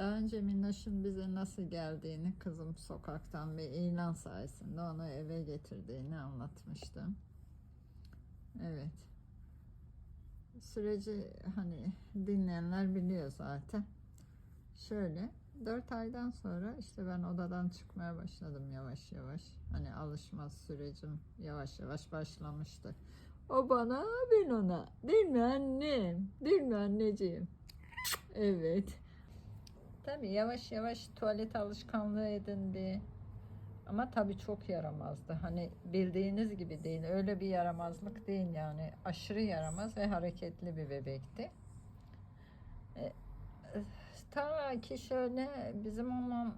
Daha önce Minnoş'un bize nasıl geldiğini kızım sokaktan bir ilan sayesinde onu eve getirdiğini anlatmıştım. Evet. Süreci hani dinleyenler biliyor zaten. Şöyle 4 aydan sonra işte ben odadan çıkmaya başladım yavaş yavaş. Hani alışma sürecim yavaş yavaş başlamıştı. O bana ben ona. Değil mi annem? Değil mi anneciğim? Evet. Tabii yavaş yavaş tuvalet alışkanlığı edindi. Ama tabii çok yaramazdı. Hani bildiğiniz gibi değil. Öyle bir yaramazlık değil yani. Aşırı yaramaz ve hareketli bir bebekti. E, ta ki şöyle bizim onunla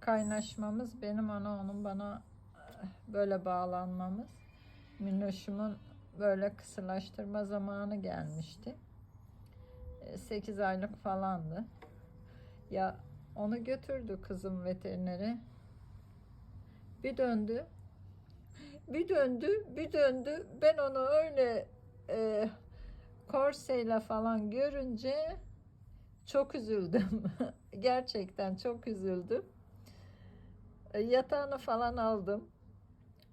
kaynaşmamız, benim ona onun bana e, böyle bağlanmamız, Minnoş'umun böyle kısırlaştırma zamanı gelmişti. 8 aylık falandı. Ya onu götürdü kızım veterinere. Bir döndü. Bir döndü, bir döndü. Ben onu öyle e, korseyle falan görünce çok üzüldüm. Gerçekten çok üzüldüm. E, yatağını falan aldım.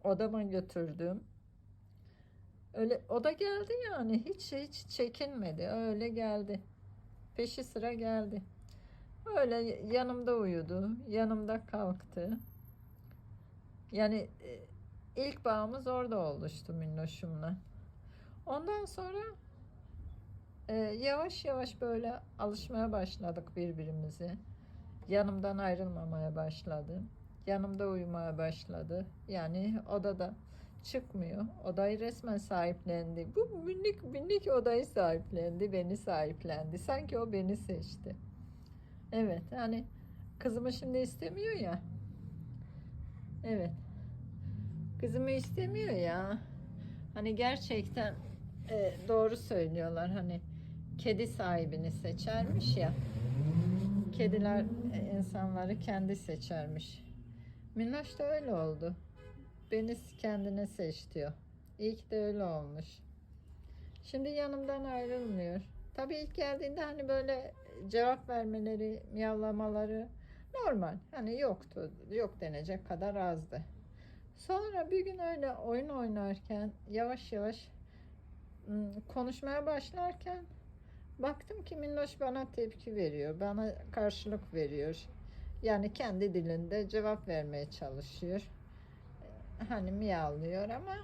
Odama götürdüm. Öyle o da geldi yani hiç hiç çekinmedi. Öyle geldi. Peşi sıra geldi. Öyle yanımda uyudu. Yanımda kalktı. Yani e, ilk bağımız orada oluştu Minnoş'umla. Ondan sonra e, yavaş yavaş böyle alışmaya başladık birbirimize. Yanımdan ayrılmamaya başladı. Yanımda uyumaya başladı. Yani odada çıkmıyor. Odayı resmen sahiplendi. Bu minik minik odayı sahiplendi. Beni sahiplendi. Sanki o beni seçti. Evet yani kızımı şimdi istemiyor ya. Evet. Kızımı istemiyor ya. Hani gerçekten e, doğru söylüyorlar. Hani kedi sahibini seçermiş ya. Kediler e, insanları kendi seçermiş. Minnoş da öyle oldu. Beni kendine seçti o. İyi ki de öyle olmuş. Şimdi yanımdan ayrılmıyor. Tabii ilk geldiğinde hani böyle cevap vermeleri, miyavlamaları normal. Hani yoktu. Yok denecek kadar azdı. Sonra bir gün öyle oyun oynarken yavaş yavaş konuşmaya başlarken baktım ki Minnoş bana tepki veriyor. Bana karşılık veriyor. Yani kendi dilinde cevap vermeye çalışıyor. Hani miyavlıyor ama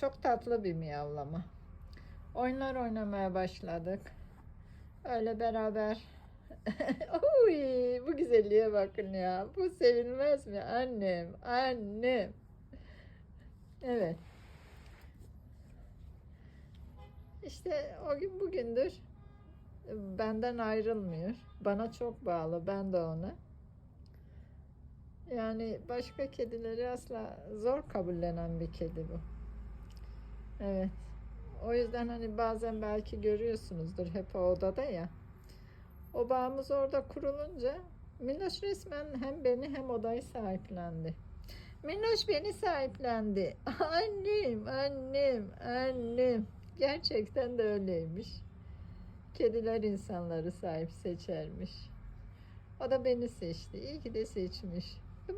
çok tatlı bir miyavlama. Oyunlar oynamaya başladık. Öyle beraber Uy, bu güzelliğe bakın ya. Bu sevilmez mi? Annem, annem. Evet. İşte o gün bugündür benden ayrılmıyor. Bana çok bağlı. Ben de ona. Yani başka kedileri asla zor kabullenen bir kedi bu. Evet. O yüzden hani bazen belki görüyorsunuzdur hep o odada ya. O bağımız orada kurulunca Minnoş resmen hem beni hem odayı sahiplendi. Minnoş beni sahiplendi. Annem, annem, annem. Gerçekten de öyleymiş. Kediler insanları sahip seçermiş. O da beni seçti. İyi ki de seçmiş.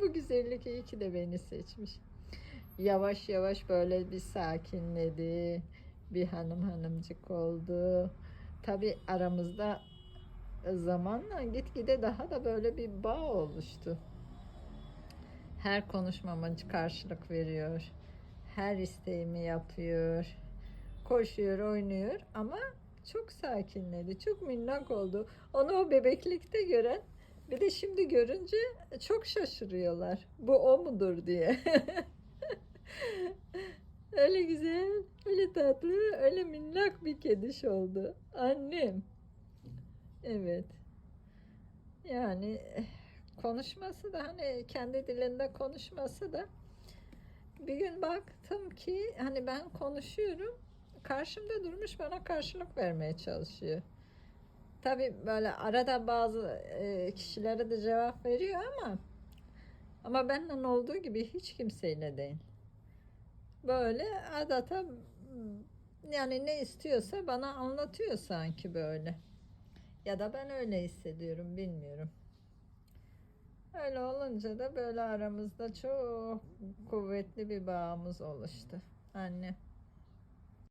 Bu güzellik iyi ki de beni seçmiş. Yavaş yavaş böyle bir sakinledi. Bir hanım hanımcık oldu. Tabi aramızda zamanla gitgide daha da böyle bir bağ oluştu. Her konuşmama karşılık veriyor. Her isteğimi yapıyor. Koşuyor, oynuyor ama çok sakinledi. Çok minnak oldu. Onu o bebeklikte gören bir de şimdi görünce çok şaşırıyorlar. Bu o mudur diye. öyle güzel, öyle tatlı, öyle minnak bir kediş oldu. Annem. Evet. Yani konuşması da hani kendi dilinde konuşması da bir gün baktım ki hani ben konuşuyorum karşımda durmuş bana karşılık vermeye çalışıyor. Tabi böyle arada bazı e, kişilere de cevap veriyor ama ama benden olduğu gibi hiç kimseyle değil. Böyle adeta yani ne istiyorsa bana anlatıyor sanki böyle. Ya da ben öyle hissediyorum bilmiyorum. Öyle olunca da böyle aramızda çok kuvvetli bir bağımız oluştu. Anne.